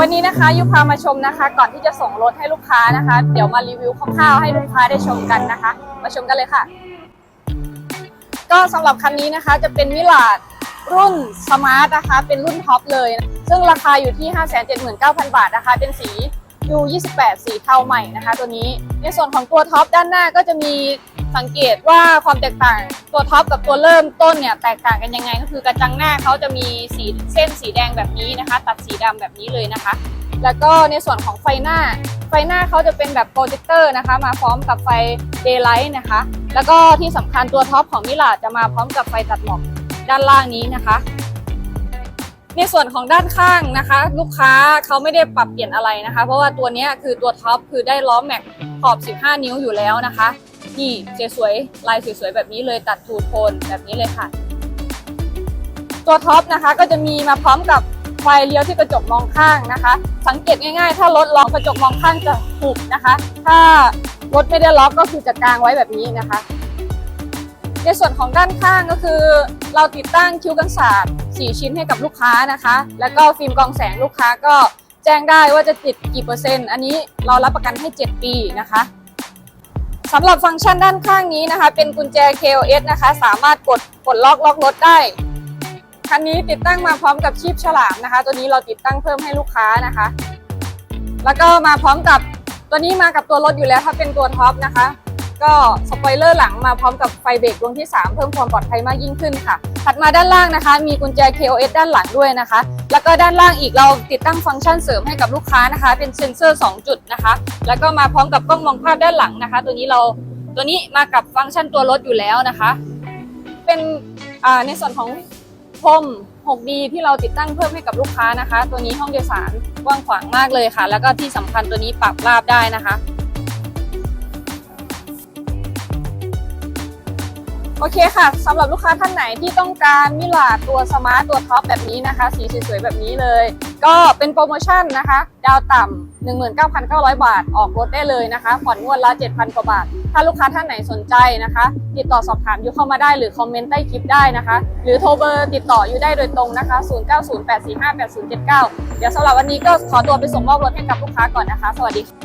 วันนี้นะคะยุพามาชมนะคะ ก่อนที่จะส่งรถให้ลูกค้านะคะ เดี๋ยวมารีวิวคร่าวๆให้ลูกค้าได้ชมกันนะคะ มาชมกันเลยค่ะ ก็สำหรับคันนี้นะคะจะเป็นมิลาดรุ่นสมาร์ทนะคะ เป็นรุ่นท็อปเลยนะซึ่งราคาอยู่ที่ 579,000 บาทนะคะ เป็นสี U28 สีเทาใหม่นะคะ ตัวนี้ ในส่วนของตัวท็อปด้านหน้าก็จะมี สังเกตว่าความแตกต่างตัวท็อปกับตัวเริ่มต้นเนี่ยแตกต่างกันยังไง ก็คือกระจังหน้าเขาจะมีสีเส้นสีแดงแบบนี้นะคะ ตัดสีดำแบบนี้เลยนะคะ แล้วก็ในส่วนของไฟหน้า ไฟหน้าเขาจะเป็นแบบโปรเจคเตอร์นะคะ มาพร้อมกับไฟเดย์ไลท์นะคะ แล้วก็ที่สำคัญตัวท็อปของมิลาจะมาพร้อมกับไฟตัดหมอกด้านล่างนี้นะคะในส่วนของด้านข้างนะคะ ลูกค้าเขาไม่ได้ปรับเปลี่ยนอะไรนะคะ เพราะว่าตัวนี้คือตัวท็อปคือได้ล้อแม็กขอบ 15 นิ้วอยู่แล้วนะคะ นี่สวยๆลายสวยๆแบบนี้เลยตัดทูโทนแบบนี้เลยค่ะ ตัวท็อปนะคะก็จะมีมาพร้อมกับไฟเลี้ยวที่กระจกมองข้างนะคะ สังเกตง่ายๆ ถ้ารถล็อกกระจกมองข้างจะหุบนะคะ ถ้ารถไม่ได้ล็อกก็คือจะกางไว้แบบนี้นะคะ ในส่วนของด้านข้างก็คือ เราติดตั้งคิ้วกันศาสตร์4ชิ้นให้กับลูกค้านะคะ แล้วก็ฟิล์มกองแสงลูกค้าก็แจ้งได้ว่าจะติดกี่เปอร์เซ็นต์ อันนี้เรารับประกันให้ 7 ปีนะคะ สำหรับฟังก์ชันด้านข้างนี้นะคะ เป็นกุญแจ KOS นะคะ สามารถกดกดล็อกล็อกรถได้คันนี้ติดตั้งมาพร้อมกับชีพฉลามนะคะ ตัวนี้เราติดตั้งเพิ่มให้ลูกค้านะคะ แล้วก็มาพร้อมกับตัวนี้มากับตัวรถอยู่แล้วถ้าเป็นตัวท็อปนะคะ ก็สปอยเลอร์หลังมาพร้อมกับไฟเบรกดวงที่ 3 เพิ่มความปลอดภัยมากยิ่งขึ้นค่ะ ถัดมาด้านล่างนะคะ มีกุญแจ KOS ด้านหลังด้วยนะคะ แล้วก็ด้านล่างอีกเราติดตั้งฟังก์ชันเสริมให้กับลูกค้านะคะ เป็นเซ็นเซอร์ 2 จุดนะคะ แล้วก็มาพร้อมกับกล้องมองภาพด้านหลังนะคะ ตัวนี้เราตัวนี้มากับฟังก์ชันตัวรถอยู่แล้วนะคะ เป็นในส่วนของพรม 6D ที่เราติดตั้งเพิ่มให้กับลูกค้านะคะ ตัวนี้ห้องโดยสารกว้างขวางมากเลยค่ะ แล้วก็ที่สำคัญตัวนี้ปรับราบได้นะคะ โอเคค่ะสำหรับลูกค้าท่านไหนที่ต้องการมิลาตัวสมาร์ตตัวท็อปแบบนี้นะคะ สีสวยๆแบบนี้เลย ก็เป็นโปรโมชั่นนะคะ ดาวต่ำ19,900 บาทออกรถได้เลยนะคะ ผ่อนงวดละ 7,000 กว่าบาท ถ้าลูกค้าท่านไหนสนใจนะคะ ติดต่อสอบถามอยู่เข้ามาได้หรือคอมเมนต์ใต้คลิปได้นะคะ หรือโทรเบอร์ติดต่ออยู่ได้โดยตรงนะคะ 0908458079 เดี๋ยวสำหรับวันนี้ก็ขอตัวไปส่งมอบรถให้กับลูกค้าก่อนนะคะ สวัสดีค่ะ